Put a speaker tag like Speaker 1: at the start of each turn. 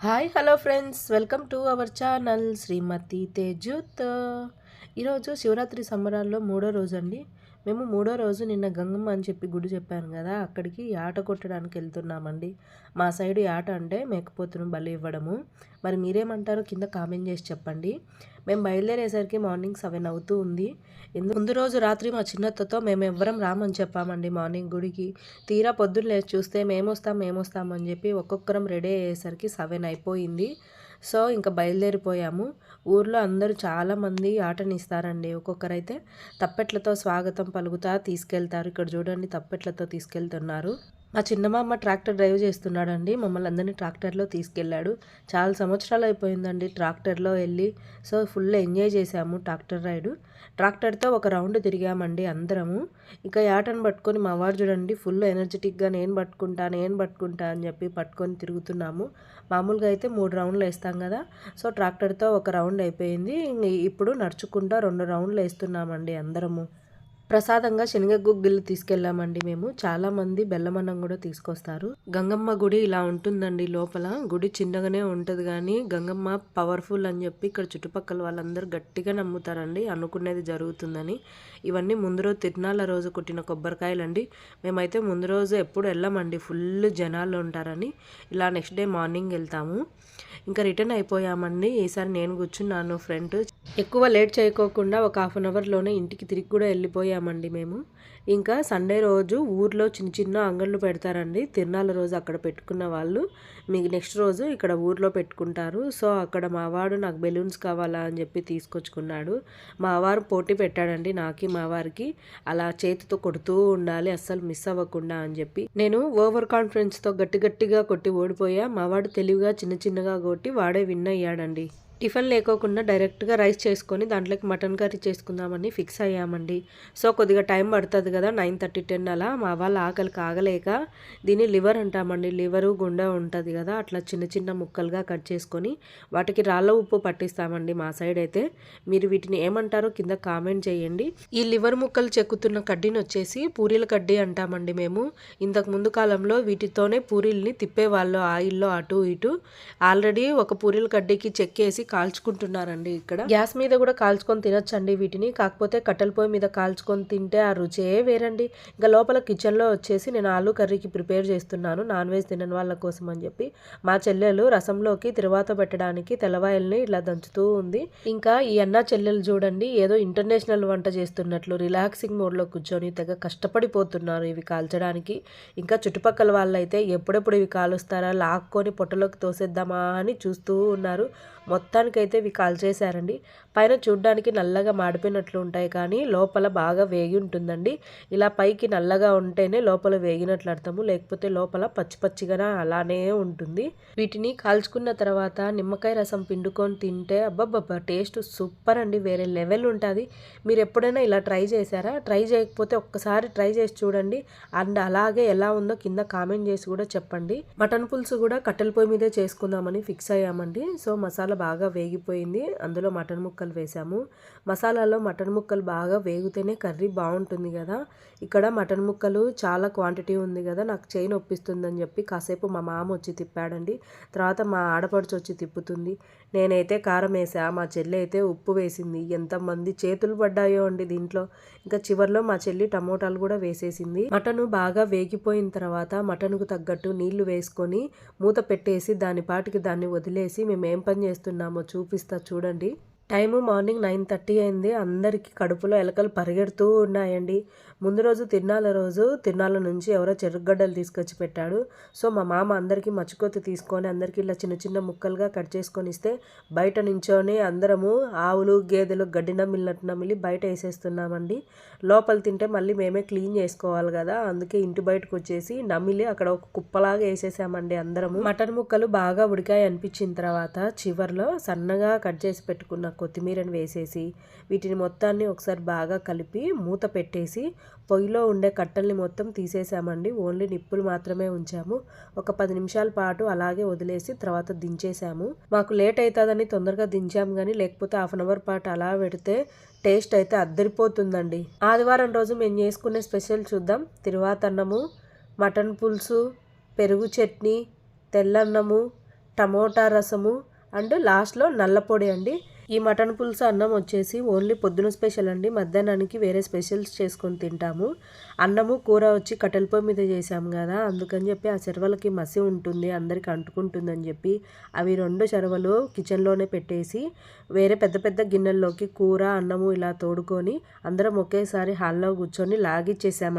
Speaker 1: Hi hello friends welcome to our channel Shrimati తేజుత్ ఈరోజు శివరాత్రి సంబరాల్లో మూడో రోజు అండి మేము మూడో రోజు నిన్న గంగమ్మ అని చెప్పి గుడి చెప్పాను కదా అక్కడికి ఆట కొట్టడానికి వెళ్తున్నామండి. మా సైడ్ ఆట అంటే మేకపోతును బలి ఇవ్వడము. మరి మీరేమంటారో కింద కామెంట్ చేసి చెప్పండి. మేము బయలుదేరేసరికి మార్నింగ్ సెవెన్ అవుతూ ఉంది. ముందు రోజు రాత్రి మా చిన్నత్తతో మేము ఎవ్వరం రామని చెప్పామండి మార్నింగ్ గుడికి. తీరా పొద్దున్న లేచి చూస్తే మేము వస్తాం మేము వస్తాం అని చెప్పి ఒక్కొక్కరం రెడీ అయ్యేసరికి సెవెన్ అయిపోయింది. సో ఇంకా బయలుదేరిపోయాము. ఊర్లో అందరూ చాలామంది ఆటనిస్తారండి. ఒక్కొక్కరైతే తప్పెట్లతో స్వాగతం పలుకుతా తీసుకెళ్తారు. ఇక్కడ చూడండి తప్పెట్లతో తీసుకెళ్తున్నారు. మా చిన్నమామ ట్రాక్టర్ డ్రైవ్ చేస్తున్నాడండి. మమ్మల్ని అందరినీ ట్రాక్టర్లో తీసుకెళ్ళాడు. చాలా సంవత్సరాలు అయిపోయిందండి ట్రాక్టర్లో వెళ్ళి. సో ఫుల్ ఎంజాయ్ చేసాము ట్రాక్టర్ రైడ్. ట్రాక్టర్తో ఒక రౌండ్ తిరిగామండి అందరము. ఇంకా యాటను పట్టుకొని మా వారు చూడండి ఫుల్ ఎనర్జెటిక్గా నేను పట్టుకుంటా నేను పట్టుకుంటా అని చెప్పి పట్టుకొని తిరుగుతున్నాము. మామూలుగా అయితే మూడు రౌండ్లు వేస్తాం కదా. సో ట్రాక్టర్తో ఒక రౌండ్ అయిపోయింది. ఇప్పుడు నడుచుకుంటా రెండు రౌండ్లు వేస్తున్నామండి అందరము. ప్రసాదంగా శనగ గుగ్గిళ్ళు తీసుకెళ్ళామండి మేము. చాలా మంది బెల్లమన్నం కూడా తీసుకొస్తారు. గంగమ్మ గుడి ఇలా ఉంటుందండి లోపల. గుడి చిన్నగానే ఉంటుంది కానీ గంగమ్మ పవర్ఫుల్ అని చెప్పి ఇక్కడ చుట్టుపక్కల వాళ్ళందరూ గట్టిగా నమ్ముతారండి. అనుకునేది జరుగుతుందని. ఇవన్నీ ముందు రోజు తిరునాళ్ళ రోజు కొట్టిన కొబ్బరికాయలండి. మేమైతే ముందు రోజు ఎప్పుడు వెళ్ళామండి. ఫుల్ జనాలు ఉంటారని. ఇలా నెక్స్ట్ డే మార్నింగ్ వెళ్తాము. ఇంకా రిటర్న్ అయిపోయామండి. ఈసారి నేను కూర్చున్నాను ఫ్రెండ్ ఎక్కువ లేట్ చేయకోకుండా ఒక హాఫ్ అన్ అవర్లోనే ఇంటికి తిరిగి కూడా వెళ్ళిపోయాము వెళ్ళిపోయామండి మేము. ఇంకా సండే రోజు ఊర్లో చిన్న చిన్న అంగళ్ళు పెడతారండి. తిరునాళ్ళ రోజు అక్కడ పెట్టుకున్న వాళ్ళు. మీకు నెక్స్ట్ రోజు ఇక్కడ ఊర్లో పెట్టుకుంటారు. సో అక్కడ మావాడు నాకు బెలూన్స్ కావాలా అని చెప్పి తీసుకొచ్చుకున్నాడు. మా వారు పోటీ పెట్టాడండి నాకి మా వారికి. అలా చేతితో కొడుతూ ఉండాలి అస్సలు మిస్ అవ్వకుండా అని చెప్పి. నేను ఓవర్ కాన్ఫిడెన్స్తో గట్టి గట్టిగా కొట్టి ఓడిపోయా. మావాడు తెలివిగా చిన్న చిన్నగా కొట్టి వాడే విన్ అయ్యాడండి. టిఫిన్ లేకోకుండా డైరెక్ట్గా రైస్ చేసుకొని దాంట్లోకి మటన్ కర్రీ చేసుకుందామని ఫిక్స్ అయ్యామండి. సో కొద్దిగా టైం పడుతుంది కదా నైన్ థర్టీ టెన్ అలా. మా వాళ్ళ ఆకలి ఆగలేక దీన్ని లివర్ అంటామండి. లివరు గుండె ఉంటుంది కదా అట్లా చిన్న చిన్న ముక్కలుగా కట్ చేసుకొని వాటికి రాళ్ళ ఉప్పు పట్టిస్తామండి మా సైడ్ అయితే. మీరు వీటిని ఏమంటారో కింద కామెంట్ చేయండి. ఈ లివర్ ముక్కలు చెక్కుతున్న కడ్డీని వచ్చేసి పూరీల కడ్డీ అంటామండి మేము. ఇంతకు ముందు కాలంలో వీటితోనే పూరీల్ని తిప్పేవాళ్ళు ఆయిల్లో అటు ఇటు. ఆల్రెడీ ఒక పూరీల కడ్డీకి చెక్కేసి కాల్చుకుంటున్నారండి ఇక్కడ. గ్యాస్ మీద కూడా కాల్చుకొని తినొచ్చండి వీటిని. కాకపోతే కట్టెల పొయ్యి మీద కాల్చుకొని తింటే ఆ రుచే వేరండి. ఇంకా లోపల కిచెన్లో వచ్చేసి నేను ఆలు కర్రీకి ప్రిపేర్ చేస్తున్నాను. నాన్ వెజ్ తినని వాళ్ళ కోసం అని చెప్పి మా చెల్లెలు రసంలోకి తిరువాత పెట్టడానికి తెల్లవాయల్ని ఇలా దంచుతూ ఉంది. ఇంకా ఈ అన్న చెల్లెలు చూడండి ఏదో ఇంటర్నేషనల్ వంట చేస్తున్నట్లు రిలాక్సింగ్ మోడ్లో కూర్చొని తెగ కష్టపడిపోతున్నారు ఇవి కాల్చడానికి. ఇంకా చుట్టుపక్కల వాళ్ళైతే ఎప్పుడెప్పుడు ఇవి కాలుస్తారా లాక్కొని పొట్టలోకి తోసేద్దామా అని చూస్తూ ఉన్నారు. మొత్తానికైతే ఇవి కాల్చేశారండి పైన చూడ్డానికి నల్లగా మాడిపోయినట్లు ఉంటాయి కానీ లోపల బాగా వేగి ఉంటుందండి. ఇలా పైకి నల్లగా ఉంటేనే లోపల వేగినట్లు అర్థము. లేకపోతే లోపల పచ్చి పచ్చిగా అలానే ఉంటుంది. వీటిని కాల్చుకున్న తర్వాత నిమ్మకాయ రసం పిండుకొని తింటే అబ్బబ్బబ్బా టేస్ట్ సూపర్ అండి. వేరే లెవెల్ ఉంటుంది. మీరు ఎప్పుడైనా ఇలా ట్రై చేశారా? ట్రై చేయకపోతే ఒక్కసారి ట్రై చేసి చూడండి. అండ్ అలాగే ఎలా ఉందో కింద కామెంట్ చేసి కూడా చెప్పండి. మటన్ పులుసు కూడా కట్టెల పొయ్యి మీదే చేసుకుందామని ఫిక్స్ అయ్యామండి. సో మసాలా బాగా వేగిపోయింది. అందులో మటన్ ముక్కలు వేసాము. మసాలాలో మటన్ ముక్కలు బాగా వేగితేనే కర్రీ బాగుంటుంది కదా. ఇక్కడ మటన్ ముక్కలు చాలా క్వాంటిటీ ఉంది కదా. నాకు చేయి నొప్పిస్తుందని చెప్పి కాసేపు మా మామ వచ్చి తిప్పాడండి. తర్వాత మా ఆడపడుచు వచ్చి తిప్పుతుంది. నేనైతే కారం వేసా మా చెల్లి అయితే ఉప్పు వేసింది. ఎంతమంది చేతులు పడ్డాయో అండి దీంట్లో. ఇంకా చివర్లో మా చెల్లి టమోటాలు కూడా వేసేసింది. మటన్ బాగా వేగిపోయిన తర్వాత మటన్కు తగ్గట్టు నీళ్ళు వేసుకొని మూత పెట్టేసి దాని పాటికి దాన్ని వదిలేసి మేము ఏం పని చేస్తున్నామో? చూపిస్తా చూడండి. టైము మార్నింగ్ నైన్ థర్టీ అయింది. అందరికీ కడుపులో ఎలకలు పరిగెడుతూ ఉన్నాయండి. ముందు రోజు తిరునాల రోజు తిరునాల నుంచి ఎవరో చెరుగడ్డలు తీసుకొచ్చి పెట్టాడు. సో మా మామ అందరికీ మచ్చికొత్తి తీసుకొని అందరికీ ఇలా చిన్న చిన్న ముక్కలుగా కట్ చేసుకొని ఇస్తే బయట నించొని అందరము ఆవులు గేదెలు గడ్డి నమిలినట్టు నమిలి బయట వేసేస్తున్నామండి. లోపల తింటే మళ్ళీ మేమే క్లీన్ చేసుకోవాలి కదా. అందుకే ఇంటి బయటకు వచ్చేసి నమిలి అక్కడ ఒక కుప్పలాగా వేసేసామండి అందరము. మటన్ ముక్కలు బాగా ఉడికాయి అనిపించిన తర్వాత చివర్లో సన్నగా కట్ చేసి పెట్టుకున్న కొత్తిమీరని వేసేసి వీటిని మొత్తాన్ని ఒకసారి బాగా కలిపి మూత పెట్టేసి పొయ్యిలో ఉండే కట్టెల్ని మొత్తం తీసేసామండి. ఓన్లీ నిప్పులు మాత్రమే ఉంచాము. ఒక పది నిమిషాల పాటు అలాగే వదిలేసి తర్వాత దించేసాము. మాకు లేట్ అవుతుందని తొందరగా దించాము కానీ లేకపోతే హాఫ్ అన్ అవర్ పాటు అలా పెడితే టేస్ట్ అయితే అద్దరిపోతుందండి. ఆదివారం రోజు మేము చేసుకునే స్పెషల్ చూద్దాం. తిరువాతన్నము మటన్ పులుసు పెరుగు చట్నీ తెల్లన్నము టమోటా రసము అండ్ లాస్ట్లో నల్లపొడి అండి. ఈ మటన్ పులుసు అన్నం వచ్చేసి ఓన్లీ పొద్దున స్పెషల్ అండి. మధ్యాహ్నానికి వేరే స్పెషల్స్ చేసుకొని తింటాము. అన్నము కూర వచ్చి కట్టెల పొయ్యి మీద చేసాము కదా. అందుకని చెప్పి ఆ చెరవలకి మసి ఉంటుంది అందరికి అంటుకుంటుందని చెప్పి అవి రెండు చెరవలు కిచెన్లోనే పెట్టేసి వేరే పెద్ద పెద్ద గిన్నెల్లోకి కూర అన్నము ఇలా తోడుకొని అందరం ఒకేసారి హాల్లో కూర్చొని లాగిచ్చేసామండి.